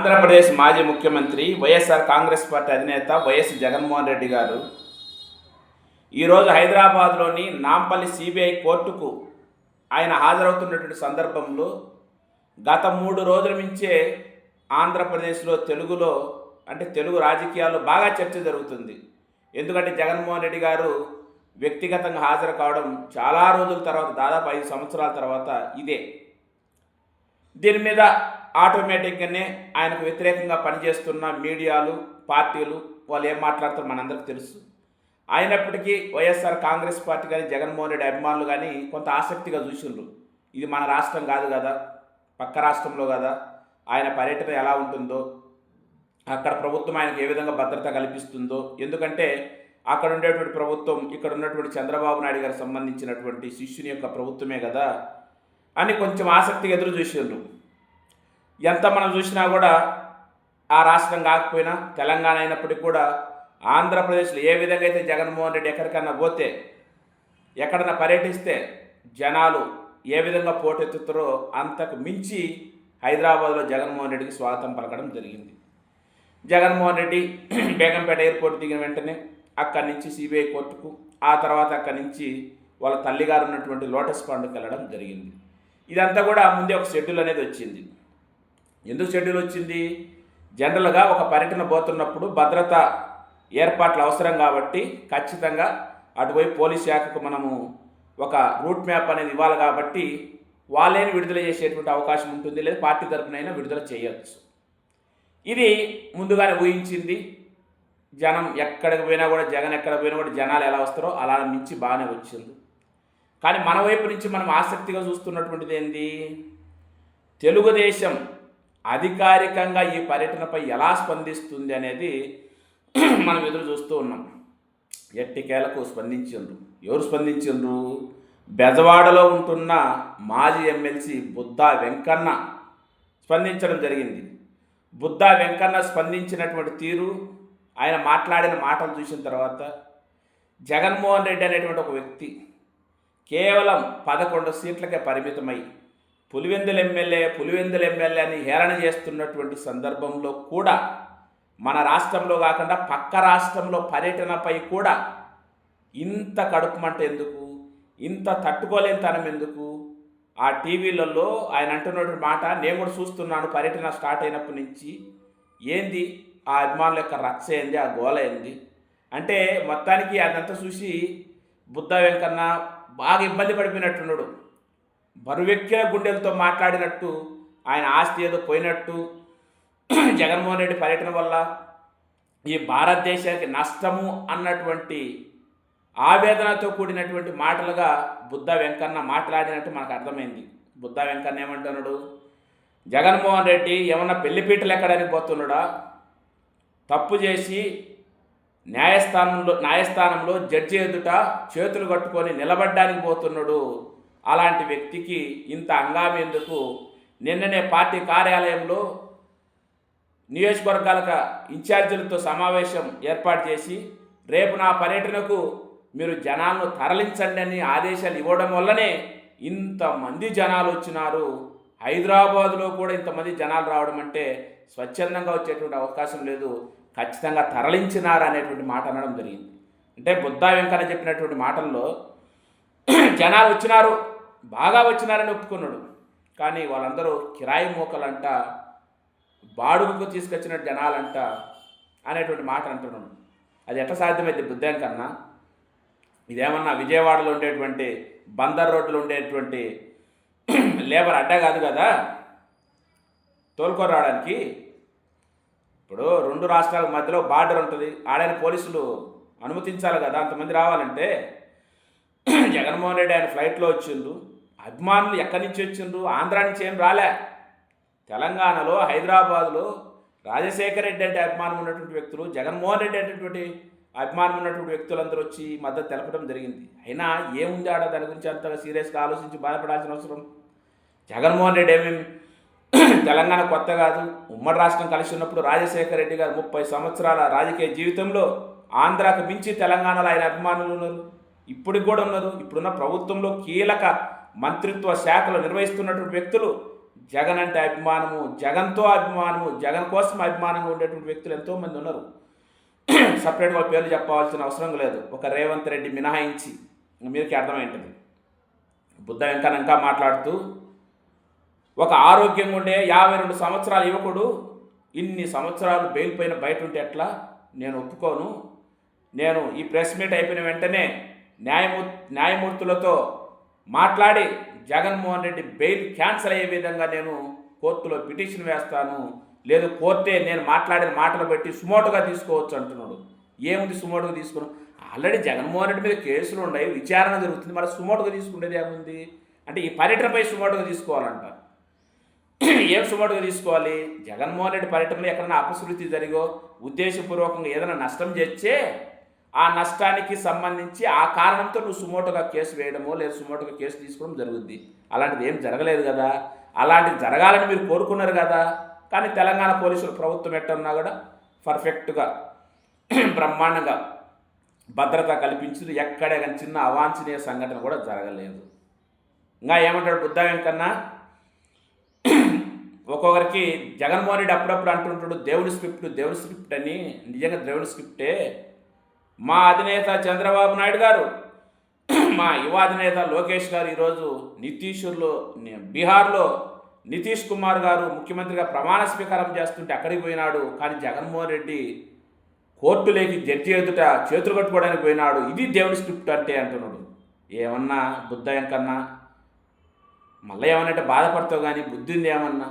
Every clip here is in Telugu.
ఆంధ్రప్రదేశ్ మాజీ ముఖ్యమంత్రి వైఎస్ఆర్ కాంగ్రెస్ పార్టీ అధినేత వైఎస్ జగన్మోహన్ రెడ్డి గారు ఈరోజు హైదరాబాద్లోని నాంపల్లి సిబిఐ కోర్టుకు ఆయన హాజరవుతున్నటువంటి సందర్భంలో గత మూడు రోజుల నుంచే ఆంధ్రప్రదేశ్లో తెలుగులో అంటే తెలుగు రాజకీయాల్లో బాగా చర్చ జరుగుతుంది. ఎందుకంటే జగన్మోహన్ రెడ్డి గారు వ్యక్తిగతంగా హాజరు కావడం చాలా రోజుల తర్వాత దాదాపు ఐదు సంవత్సరాల తర్వాత ఇదే. దీని మీద ఆటోమేటిక్గానే ఆయనకు వ్యతిరేకంగా పనిచేస్తున్న మీడియాలు పార్టీలు వాళ్ళు ఏం మాట్లాడతారో మనందరికీ తెలుసు. అయినప్పటికీ వైఎస్ఆర్ కాంగ్రెస్ పార్టీ కానీ జగన్మోహన్ రెడ్డి అభిమానులు కానీ కొంత ఆసక్తిగా చూసిండ్రు. ఇది మన రాష్ట్రం కాదు కదా పక్క రాష్ట్రంలో కదా ఆయన పర్యటన ఎలా ఉంటుందో అక్కడ ప్రభుత్వం ఆయనకు ఏ విధంగా భద్రత కల్పిస్తుందో ఎందుకంటే అక్కడ ఉండేటువంటి ప్రభుత్వం ఇక్కడ ఉన్నటువంటి చంద్రబాబు నాయుడు గారికి సంబంధించినటువంటి శిష్యుని యొక్క ప్రభుత్వమే కదా అని కొంచెం ఆసక్తిగా ఎదురు చూసిండ్రు. ఎంత మనం చూసినా కూడా ఆ రాష్ట్రం కాకపోయినా తెలంగాణ అయినప్పటికీ కూడా ఆంధ్రప్రదేశ్లో ఏ విధంగా అయితే జగన్మోహన్ రెడ్డి ఎక్కడికన్నా పోతే ఎక్కడన్నా పర్యటిస్తే జనాలు ఏ విధంగా పోటెత్తుతారో అంతకు మించి హైదరాబాద్లో జగన్మోహన్ రెడ్డికి స్వాగతం పలకడం జరిగింది. జగన్మోహన్ రెడ్డి బేగంపేట ఎయిర్పోర్ట్ దిగిన వెంటనే అక్కడి నుంచి సిబిఐ కోర్టుకు ఆ తర్వాత అక్కడి నుంచి వాళ్ళ తల్లిగారు ఉన్నటువంటి లోటస్ పాండ్కి వెళ్ళడం జరిగింది. ఇదంతా కూడా ముందే ఒక షెడ్యూల్ అనేది వచ్చింది. ఎందుకు షెడ్యూల్ వచ్చింది? జనరల్గా ఒక పర్యటన పోతున్నప్పుడు భద్రత ఏర్పాట్లు అవసరం కాబట్టి ఖచ్చితంగా అటువైపు పోలీస్ శాఖకు మనము ఒక రూట్ మ్యాప్ అనేది ఇవ్వాలి కాబట్టి వాళ్ళేని విడుదల చేసేటువంటి అవకాశం ఉంటుంది లేదా పార్టీ తరపునైనా విడుదల చేయవచ్చు ఇది ముందుగానే ఊహించింది. జనం ఎక్కడికి పోయినా కూడా జగన్ ఎక్కడ పోయినా కూడా జనాలు ఎలా వస్తారో అలా మించి బాగానే వచ్చింది. కానీ మన వైపు నుంచి మనం ఆసక్తిగా చూస్తున్నటువంటిది ఏంది? తెలుగుదేశం అధికారికంగా ఈ పర్యటనపై ఎలా స్పందిస్తుంది అనేది మనం ఎదురు చూస్తూ ఉన్నాం. ఎట్టికేలకు స్పందించిండ్రు. ఎవరు స్పందించిండ్రు? బెజవాడలో ఉంటున్న మాజీ ఎమ్మెల్సీ బుద్ధా వెంకన్న స్పందించడం జరిగింది. బుద్ధా వెంకన్న స్పందించినటువంటి తీరు ఆయన మాట్లాడిన మాటలు చూసిన తర్వాత జగన్మోహన్ రెడ్డి అనేటువంటి ఒక వ్యక్తి కేవలం పదకొండు సీట్లకే పరిమితమై పులివెందుల ఎమ్మెల్యే పులివెందుల ఎమ్మెల్యే అని హేళన చేస్తున్నటువంటి సందర్భంలో కూడా మన రాష్ట్రంలో కాకుండా పక్క రాష్ట్రంలో పర్యటనపై కూడా ఇంత కడుపుమంట ఎందుకు? ఇంత తట్టుకోలేని తనం ఎందుకు? ఆ టీవీలలో ఆయన అంటున్నటువంటి మాట నేను కూడా చూస్తున్నాను పర్యటన స్టార్ట్ అయినప్పటి నుంచి. ఏంది? ఆ అభిమానుల యొక్క రచ్చ ఏంది? ఆ గోల ఏంది? అంటే మొత్తానికి అదంతా చూసి బుద్ధ వెంకన్న బాగా ఇబ్బంది పడిపోయినట్టున్నాడు. బరువెక్కిన గుండెలతో మాట్లాడినట్టు ఆయన ఆస్తి ఏదో పోయినట్టు జగన్మోహన్ రెడ్డి పర్యటన వల్ల ఈ భారతదేశానికి నష్టము అన్నటువంటి ఆవేదనతో కూడినటువంటి మాటలుగా బుద్ధ వెంకన్న మాట్లాడినట్టు మనకు అర్థమైంది. బుద్ధ వెంకన్న ఏమంటున్నాడు? జగన్మోహన్ రెడ్డి ఏమన్నా పెళ్ళిపీటలు ఎక్కడానికి పోతున్నాడా? తప్పు చేసి న్యాయస్థానంలో న్యాయస్థానంలో జడ్జి ఎదుట చేతులు కట్టుకొని నిలబడ్డానికి పోతున్నాడు. అలాంటి వ్యక్తికి ఇంత హంగామి ఎందుకు? నిన్ననే పార్టీ కార్యాలయంలో నియోజకవర్గాల ఇన్ఛార్జీలతో సమావేశం ఏర్పాటు చేసి రేపు నా పర్యటనకు మీరు జనాలను తరలించండి అని ఆదేశాలు ఇవ్వడం వల్లనే ఇంతమంది జనాలు వచ్చినారు. హైదరాబాదులో కూడా ఇంతమంది జనాలు రావడం అంటే స్వచ్ఛందంగా వచ్చేటువంటి అవకాశం లేదు. ఖచ్చితంగా తరలించినారు అనేటువంటి మాట అనడం జరిగింది. అంటే బుద్ధా వెంకన్న చెప్పినటువంటి మాటల్లో జనాలు వచ్చినారు. బాగా వచ్చినారని ఒప్పుకున్నాడు. కానీ వాళ్ళందరూ కిరాయి మోకలంట బాడుగుకు తీసుకొచ్చిన జనాలంట అనేటువంటి మాట అంటున్నాడు. అది ఎట్లా సాధ్యమైంది బుద్ధం కన్నా ఇదేమన్నా విజయవాడలో ఉండేటువంటి బందర్ రోడ్లో ఉండేటువంటి లేబర్ అడ్డా కాదు కదా? తోలుకొని రావడానికి? ఇప్పుడు రెండు రాష్ట్రాల మధ్యలో బార్డర్ ఉంటుంది. ఆడైన పోలీసులు అనుమతించాలి కదా? అంతమంది రావాలంటే జగన్మోహన్ రెడ్డి ఆయన ఫ్లైట్లో వచ్చిండు. అభిమానులు ఎక్కడి నుంచి వచ్చిండ్రు? ఆంధ్ర నుంచి ఏం రాలే. తెలంగాణలో హైదరాబాద్లో రాజశేఖర రెడ్డి అంటే అభిమానం ఉన్నటువంటి వ్యక్తులు జగన్మోహన్ రెడ్డి అనేటువంటి అభిమానం ఉన్నటువంటి వ్యక్తులందరూ వచ్చి మద్దతు తెలపడం జరిగింది. అయినా ఏముంది ఆడ? దాని గురించి అంతగా సీరియస్గా ఆలోచించి బాధపడాల్సిన అవసరం. జగన్మోహన్ రెడ్డి ఏమేమి తెలంగాణ కొత్త కాదు. ఉమ్మడి రాష్ట్రం కలిసి ఉన్నప్పుడు రాజశేఖర రెడ్డి గారు ముప్పై సంవత్సరాల రాజకీయ జీవితంలో ఆంధ్రాకు మించి తెలంగాణలో ఆయన అభిమానులు ఉన్నారు. ఇప్పటికి కూడా ఉన్నారు. ఇప్పుడున్న ప్రభుత్వంలో కీలక మంత్రిత్వ శాఖలు నిర్వహిస్తున్నటువంటి వ్యక్తులు జగన్ అంటే అభిమానము జగన్తో అభిమానము జగన్ కోసం అభిమానంగా ఉండేటువంటి వ్యక్తులు ఎంతోమంది ఉన్నారు. సపరేట్గా పేర్లు చెప్పవలసిన అవసరం లేదు. ఒక రేవంత్ రెడ్డి మినహాయించి మీరుకి అర్థమైంటుంది. బుద్ధ వెంకనంకా ఇంకా మాట్లాడుతూ ఒక ఆరోగ్యంగా ఉండే యాభై రెండు సంవత్సరాల యువకుడు ఇన్ని సంవత్సరాలు బెయిల్ పైన బయట ఉంటే ఎట్లా? నేను ఒప్పుకోను. నేను ఈ ప్రెస్ మీట్ అయిపోయిన వెంటనే న్యాయమూ న్యాయమూర్తులతో మాట్లాడి జగన్మోహన్ రెడ్డి బెయిల్ క్యాన్సిల్ అయ్యే విధంగా నేను కోర్టులో పిటిషన్ వేస్తాను. లేదు కోర్టే నేను మాట్లాడిన మాటలు బట్టి సుమోటుగా తీసుకోవచ్చు అంటున్నాడు. ఏముంది సుమోటుగా తీసుకుని? ఆల్రెడీ జగన్మోహన్ రెడ్డి మీద కేసులు ఉన్నాయి విచారణ జరుగుతుంది. మరి సుమోటుగా తీసుకునేది ఏముంది? అంటే ఈ పర్యటనపై సుమోటుగా తీసుకోవాలంట. ఏం సుమోటుగా తీసుకోవాలి? జగన్మోహన్ రెడ్డి పర్యటనలో ఎక్కడైనా అపశృతి జరిగో ఉద్దేశపూర్వకంగా ఏదైనా నష్టం చేస్తే ఆ నష్టానికి సంబంధించి ఆ కారణంతో నువ్వు సుమోటుగా కేసు వేయడమో లేదా సుమోటోగా కేసు తీసుకోవడం జరుగుద్ది. అలాంటిది ఏం జరగలేదు కదా. అలాంటిది జరగాలని మీరు కోరుకున్నారు కదా. కానీ తెలంగాణ పోలీసులు ప్రభుత్వం ఎట్టన్నా కూడా పర్ఫెక్ట్గా బ్రహ్మాండంగా భద్రత కల్పించింది. ఎక్కడే కానీ చిన్న అవాంఛనీయ సంఘటన కూడా జరగలేదు. ఇంకా ఏమంటాడు బుద్ధ వెంకన్నా? ఒక్కొక్కరికి జగన్మోహన్ రెడ్డి అప్పుడప్పుడు అంటుంటాడు దేవుడి స్క్రిప్ట్ దేవుడి స్క్రిప్ట్ అని. నిజంగా దేవుడి స్క్రిప్టే మా అధినేత చంద్రబాబు నాయుడు గారు మా యువ అధినేత లోకేష్ గారు ఈరోజు నితీష్లో బీహార్లో నితీష్ కుమార్ గారు ముఖ్యమంత్రిగా ప్రమాణ స్వీకారం చేస్తుంటే అక్కడికి పోయినాడు. కానీ జగన్మోహన్ రెడ్డి కోర్టు లేకి జడ్జి ఎదుట చేతులు కట్టుకోవడానికి పోయినాడు. ఇది దేవుడి స్క్రిప్ట్ అంటే అంటున్నాడు. ఏమన్నా బుద్ధ ఎంకన్నా మళ్ళీ ఏమన్నా బాధపడతావు కానీ బుద్ధి ఉంది ఏమన్నా?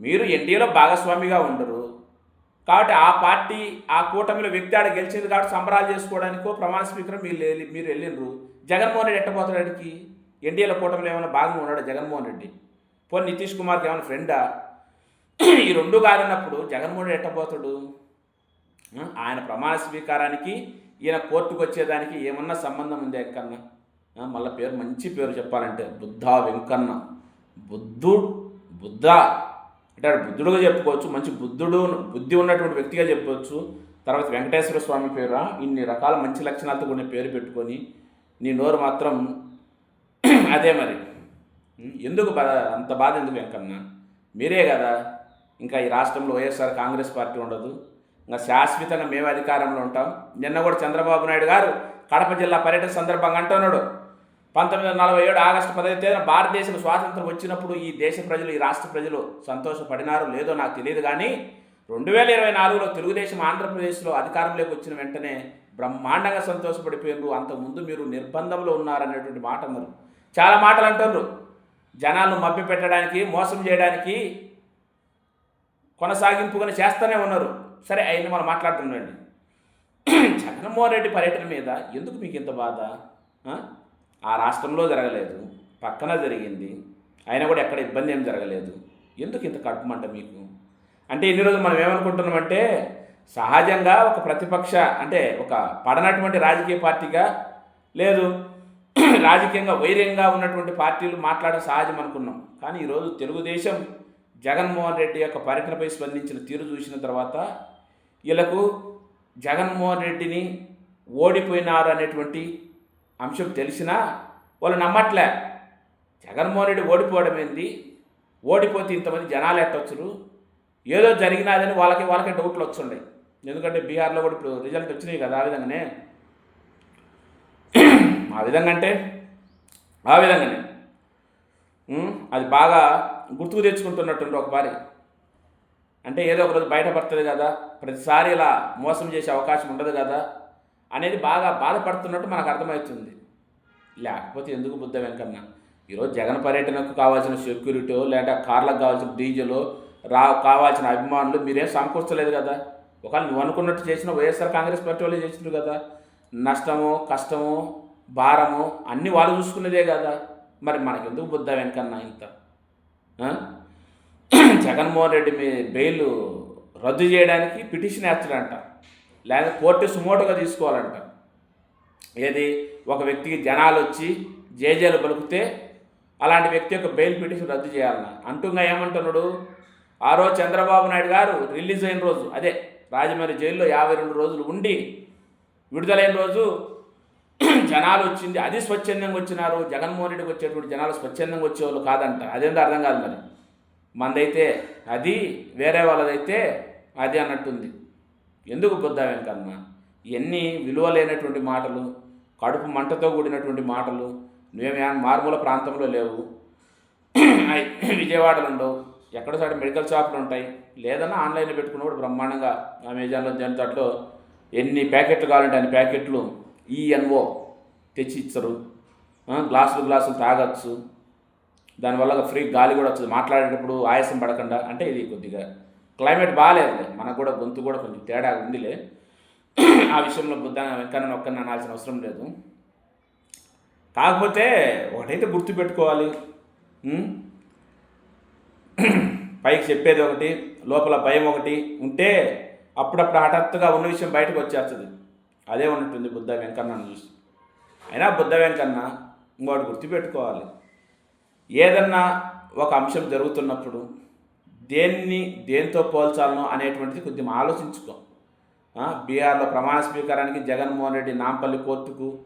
మీరు ఎన్డీఏలో భాగస్వామిగా ఉండరు. కాబట్టి ఆ పార్టీ ఆ కూటమిలో వ్యక్తి ఆడ గెలిచింది కాబట్టి సంబరాలు చేసుకోవడానికో ప్రమాణ స్వీకారం మీరు వెళ్ళి- మీరు వెళ్ళినరు జగన్మోహన్ రెడ్డి ఎట్టపోతాడానికి ఎన్డీఏలో కూటమిలో ఏమైనా భాగంగా ఉన్నాడు జగన్మోహన్ రెడ్డి? పోనీ నితీష్ కుమార్కి ఏమైనా ఫ్రెండా ఈ రెండు కాదన్నప్పుడు జగన్మోహన్ రెడ్డి ఎట్టపోతాడు ఆయన ప్రమాణ స్వీకారానికి ఈయన కోర్టుకు వచ్చేదానికి ఏమన్నా సంబంధం ఉంది వెంకన్న? మళ్ళీ పేరు మంచి పేరు చెప్పాలంటే బుద్ధ వెంకన్న. బుద్ధుడు బుద్ధ. అంటే ఆడు బుద్ధుడుగా చెప్పుకోవచ్చు మంచి బుద్ధుడు బుద్ధి ఉన్నటువంటి వ్యక్తిగా చెప్పవచ్చు తర్వాత వెంకటేశ్వర స్వామి పేరు ఇన్ని రకాల మంచి లక్షణాలతో కూడిన పేరు పెట్టుకొని నీ నోరు మాత్రం అదే మరి. ఎందుకు అంత బాధ ఎందుకు వెంకన్న? మీరే కదా. ఇంకా ఈ రాష్ట్రంలో వైఎస్ఆర్ కాంగ్రెస్ పార్టీ ఉండదు. ఇంకా శాశ్వతంగా మేము అధికారంలో ఉంటాం. నిన్న కూడా చంద్రబాబు నాయుడు గారు కడప జిల్లా పర్యటన సందర్భంగా అంటున్నాడు. పంతొమ్మిది వందల నలభై ఏడు ఆగస్టు పదహైదు తేదీన భారతదేశం స్వాతంత్రం వచ్చినప్పుడు ఈ దేశ ప్రజలు ఈ రాష్ట్ర ప్రజలు సంతోషపడినారో లేదో నాకు తెలియదు కానీ రెండు వేల ఇరవై నాలుగులో తెలుగుదేశం ఆంధ్రప్రదేశ్లో అధికారంలోకి వచ్చిన వెంటనే బ్రహ్మాండంగా సంతోషపడిపోయారు అంతకుముందు మీరు నిర్బంధంలో ఉన్నారనేటువంటి మాట అన్నారు. చాలా మాటలు అంటున్నారు జనాలను మభ్య పెట్టడానికి మోసం చేయడానికి కొనసాగింపుగా చేస్తూనే ఉన్నారు. సరే అయిన మనం మాట్లాడుతున్నాండి జగన్మోహన్ రెడ్డి పర్యటన మీద ఎందుకు మీకు ఇంత బాధ? ఆ? రాష్ట్రంలో జరగలేదు పక్కన జరిగింది అయినా కూడా ఎక్కడ ఇబ్బంది ఏం జరగలేదు. ఎందుకు ఇంత కడుపుమంట మీకు? అంటే ఇన్ని రోజులు మనం ఏమనుకుంటున్నామంటే సహజంగా ఒక ప్రతిపక్ష అంటే ఒక పడనటువంటి రాజకీయ పార్టీగా లేదు. రాజకీయంగా వైర్యంగా ఉన్నటువంటి పార్టీలు మాట్లాడడం సహజం అనుకున్నాం. కానీ ఈరోజు తెలుగుదేశం జగన్మోహన్ రెడ్డి యొక్క పర్యటనపై స్పందించిన తీరు చూసిన తర్వాత వీళ్ళకు జగన్మోహన్ రెడ్డిని ఓడిపోయినారు అనేటువంటి అంశం తెలిసినా వాళ్ళు నమ్మట్లే. జగన్మోహన్ రెడ్డి ఓడిపోవడం ఏంది? ఓడిపోతే ఇంతమంది జనాలు ఎట్టొచ్చురు? ఏదో జరిగినాదని వాళ్ళకి వాళ్ళకి డౌట్లు వచ్చుండే ఎందుకంటే బీహార్లో కూడా ఇప్పుడు రిజల్ట్ వచ్చినాయి కదా ఆ విధంగానే. ఆ విధంగా అంటే? ఆ విధంగానే. అది బాగా గుర్తుకు తెచ్చుకుంటున్నట్టుండి ఒకసారి అంటే ఏదో ఒక రోజు బయటపడుతుంది కదా. ప్రతిసారి ఇలా మోసం చేసే అవకాశం ఉండదు కదా. అనేది బాగా బాధపడుతున్నట్టు మనకు అర్థమవుతుంది. లేకపోతే ఎందుకు బుద్ధ వెంకన్న? ఈరోజు జగన్ పర్యటనకు కావాల్సిన సెక్యూరిటీ లేదా కార్లకు కావాల్సిన డీజిల్ రా కావాల్సిన అభిమానులు మీరేం సమకూర్చలేదు కదా? ఒకవేళ నువ్వు అనుకున్నట్టు చేసిన వైఎస్ఆర్ కాంగ్రెస్ పార్టీ వాళ్ళు చేసినారు కదా? నష్టము కష్టము భారము అన్నీ వాళ్ళు చూసుకునేదే కదా? మరి మనకెందుకు బుద్ధ వెంకన్న ఇంత? జగన్మోహన్ రెడ్డి మీ బెయిల్ రద్దు చేయడానికి పిటిషన్ వేస్తాడంట. లేదా కోర్టు సుమోటుగా తీసుకోవాలంట. ఏది? ఒక వ్యక్తికి జనాలు వచ్చి జేజేలు పలుకుతే అలాంటి వ్యక్తి యొక్క బెయిల్ పిటిషన్ రద్దు చేయాలన్న. అంటుంగా ఏమంటున్నాడు? ఆ రోజు చంద్రబాబు నాయుడు గారు రిలీజ్ అయిన రోజు అదే రాజమండ్రి జైల్లో యాభై రెండు రోజులు ఉండి విడుదలైన రోజు జనాలు వచ్చింది అది స్వచ్ఛందంగా వచ్చినారు జగన్మోహన్ రెడ్డికి వచ్చేటువంటి జనాలు స్వచ్ఛందంగా వచ్చేవాళ్ళు కాదంట. అదేందో అర్థం కాదు మరి. మందైతే అది వేరే వాళ్ళదైతే అది అన్నట్టుంది. ఎందుకు బుద్ధ వెంకన్న ఇవన్నీ విలువ లేనటువంటి మాటలు కడుపు మంటతో కూడినటువంటి మాటలు నువ్వేమే మారుమూల ప్రాంతంలో లేవు విజయవాడలు విజయవాడలో ఉండవు ఎక్కడ సైడ్ మెడికల్ షాపులు ఉంటాయి లేదన్నా ఆన్లైన్లో పెట్టుకున్నప్పుడు బ్రహ్మాండంగా అమెజాన్లో దాని దాంట్లో ఎన్ని ప్యాకెట్లు కావాలంటే అన్ని ప్యాకెట్లు ఈఎన్ఓ తెచ్చి ఇచ్చరు గ్లాసులు గ్లాసులు తాగొచ్చు. దానివల్ల ఫ్రీ గాలి కూడా వచ్చు మాట్లాడేటప్పుడు ఆయాసం పడకుండా అంటే ఇది కొద్దిగా క్లైమేట్ బాగాలేదులే మనకు కూడా గొంతు కూడా కొంచెం తేడా ఉందిలే. ఆ విషయంలో బుద్ధ వెంకన్న ఒక్కరిని అనాల్సిన అవసరం లేదు. కాకపోతే ఒకటైతే గుర్తుపెట్టుకోవాలి. పైకి చెప్పేది ఒకటి లోపల భయం ఒకటి ఉంటే అప్పుడప్పుడు హఠాత్తుగా ఉన్న విషయం బయటకు వచ్చేస్తుంది. అదే ఉన్నట్టుంది బుద్ధ వెంకన్నను చూసి అయినా బుద్ధ వెంకన్న ఇంకోటి గుర్తుపెట్టుకోవాలి. ఏదన్నా ఒక అంశం జరుగుతున్నప్పుడు దేన్ని దేంతో పోల్చాలనో అనేటువంటిది కొద్దిగా ఆలోచించుకో. బీహార్లో ప్రమాణ స్వీకారానికి జగన్మోహన్ రెడ్డి నాంపల్లి కోర్టుకు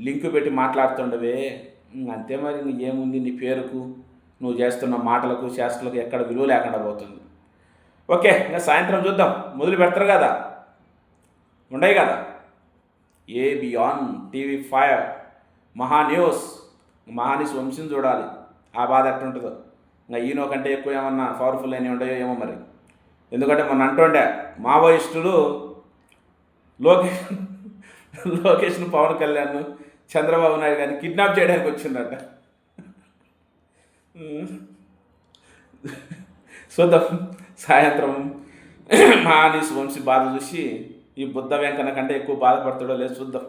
లింకు పెట్టి మాట్లాడుతుండవే. అంతే మరి ఏముంది నీ పేరుకు? నువ్వు చేస్తున్న మాటలకు శాస్త్రలకు ఎక్కడ విలువ లేకుండా పోతుంది. ఓకే ఇంకా సాయంత్రం చూద్దాం. మొదలు పెడతారు కదా? ఉండయి కదా? A BN TV five Maha news. Maha news వంశం చూడాలి. ఆ బాధ ఎట్టుంటుందో. ఇంకా ఈయనో కంటే ఎక్కువ ఏమన్నా పవర్ఫుల్ అయినవి ఉంటాయో ఏమో మరి. ఎందుకంటే మొన్న అంటుండే మావోయిస్టులు లోకేష్ లోకేష్ను పవన్ కళ్యాణ్ చంద్రబాబు నాయుడు గారిని కిడ్నాప్ చేయడానికి వచ్చిందట. చూద్దాం. సాయంత్రం మహానీస్ వంశీ బాధ చూసి ఈ బుద్ధ వెంకన్న కంటే ఎక్కువ బాధపడతాడో లేదు చూద్దాం.